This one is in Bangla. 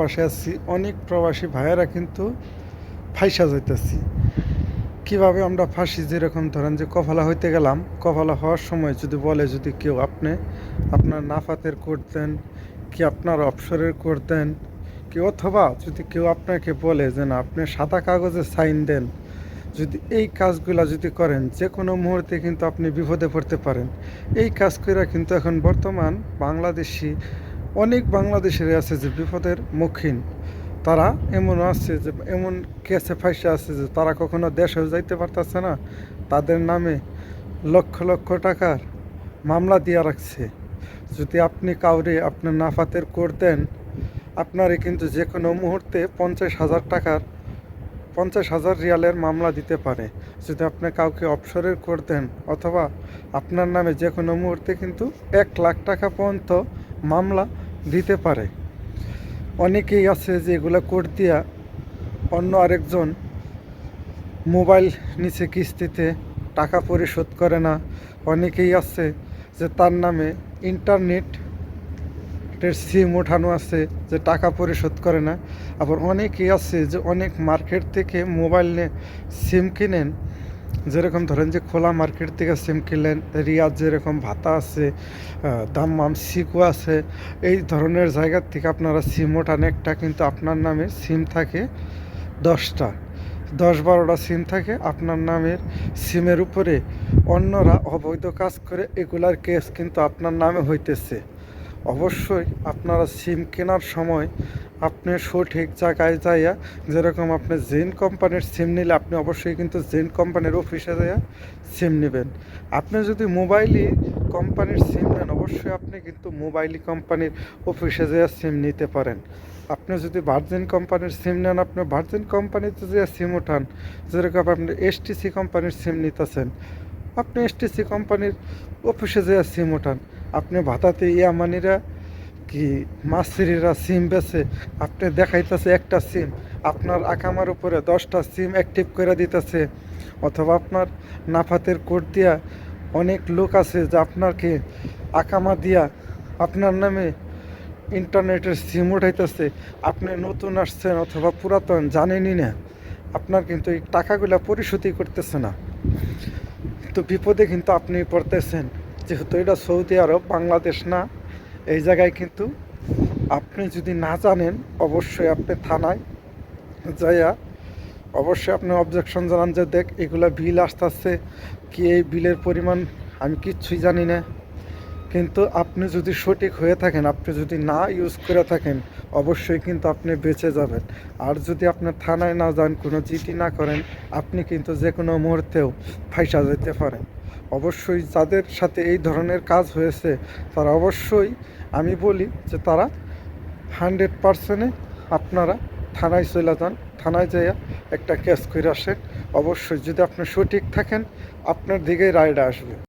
পাশে আছি, অনেক প্রবাসী ভাইয়েরা কিন্তু ফাইসা যাইতেছি। কীভাবে আমরা ফাঁসি যেরকম ধরেন যে কফালা হইতে গেলাম, কফালা হওয়ার সময় যদি বলে যদি কেউ আপনি আপনার নাফাতের করতেন কি আপনার অবসরের করতেন কি অথবা যদি কেউ আপনাকে বলে যে না, আপনি সাদা কাগজে সাইন দেন, যদি এই কাজগুলা যদি করেন যে কোনো মুহূর্তে কিন্তু আপনি বিপদে পড়তে পারেন। এই কাজ করে কিন্তু এখন বর্তমান বাংলাদেশি অনেক বাংলাদেশের আছে যে বিপদের মুখীন। তারা এমন আছে যে, এমন কেসে ফাইসে আছে যে তারা কখনো দেশেও যাইতে পারতেছে না। তাদের নামে লক্ষ লক্ষ টাকার মামলা দিয়ে রাখছে। যদি আপনি কাউরে আপনার নাফাতের করতেন আপনারে কিন্তু যে কোনো মুহূর্তে পঞ্চাশ হাজার টাকার, পঞ্চাশ হাজার রিয়ালের মামলা দিতে পারে। যদি আপনি কাউকে অবসরের করতেন অথবা আপনার নামে যে কোনো মুহূর্তে কিন্তু এক লাখ টাকা পর্যন্ত মামলা দিতে পারে। অনেকেই আছে যে এগুলো কোর্ট দিয়া অন্য আরেকজন মোবাইল নিচে কিস্তিতে টাকা পরিশোধ করে না। অনেকেই আছে যে তার নামে ইন্টারনেট এর সিম ওঠানো আছে যে টাকা পরিশোধ করে না। আবার অনেকেই আছে যে অনেক মার্কেট থেকে মোবাইল নিয়ে সিম কিনেন যেরকম ধরেন যে খোলা মার্কেট থেকে সিম কিনলেন রিয়াদ যেরকম ভাতা আছে আহ, দাম্মাম সিকো আছে এই ধরনের জায়গার থেকে আপনারা সিম ওঠান একটা কিন্তু আপনার নামে সিম থাকে দশটা। দশ বারোটা সিম থাকে আপনার নামের সিমের উপরে। অন্যরা অবৈধ কাজ করে এগুলার কেস কিন্তু আপনার নামে হইতেছে। অবশ্যই আপনারা সিম কেনার সময় আপনি সঠিক জায়গায় যাইয়া যেরকম আপনি জেন কোম্পানির সিম নিলে আপনি অবশ্যই কিন্তু জেন কোম্পানির অফিসে যাইয়া সিম নেবেন। আপনি যদি মোবাইলই কোম্পানির সিম নেন, অবশ্যই আপনি কিন্তু মোবাইলই কোম্পানির অফিসে যাইয়া সিম নিতে পারেন। আপনি যদি ভার্জিন কোম্পানির সিম নেন, আপনি ভার্জিন কোম্পানিতে যে সিম ওঠান, যেরকম আপনি এসটিসি কোম্পানির সিম নিতেছেন, আপনি এসটিসি কোম্পানির অফিসে যে সিম ওঠান। আপনি ভাতাতে ইয়ামানিরা কি মাসিরিরা সিম বেছে, আপনি দেখাইতেছে একটা সিম, আপনার আকামার উপরে দশটা সিম অ্যাক্টিভ করে দিতেছে। অথবা আপনার নাফাতের কোড দিয়া অনেক লোক আছে যে আপনাকে আকামা দিয়া আপনার নামে ইন্টারনেটের সিম উঠাইতেছে। আপনি নতুন আসছেন অথবা পুরাতন, জানেনই না। আপনার কিন্তু এই টাকাগুলা পরিশোধই করতেছে না। তো বিপদে কিন্তু আপনি পড়তেছেন। যেহেতু এটা সৌদি আরব, বাংলাদেশ না এই জায়গায় কিন্তু আপনি যদি না জানেন, অবশ্যই আপনি থানায় যাইয়া অবশ্যই আপনি অবজেকশন জানান যে, দেখ, এগুলা বিল আসতে আসছে কি এই বিলের পরিমাণ, আমি কিচ্ছুই জানি না। কিন্তু আপনি যদি সঠিক হয়ে থাকেন, আপনি যদি না ইউজ করে থাকেন, অবশ্যই কিন্তু আপনি বেঁচে যাবেন। আর যদি আপনি থানায় না যান, কোনো জিটি না করেন, আপনি কিন্তু যে কোনো মুহূর্তেও ফাইসা যেতে পারেন। অবশ্যই যাদের সাথে এই ধরনের কাজ হয়েছে, তারা অবশ্যই আমি বলি যে তারা হান্ড্রেড পারসেন্টে আপনারা থানায় চলে যান। থানায় যাইয়া একটা কেস করে আসেন। অবশ্যই যদি আপনি সঠিক থাকেন, আপনার দিকেই রায়টা আসবে।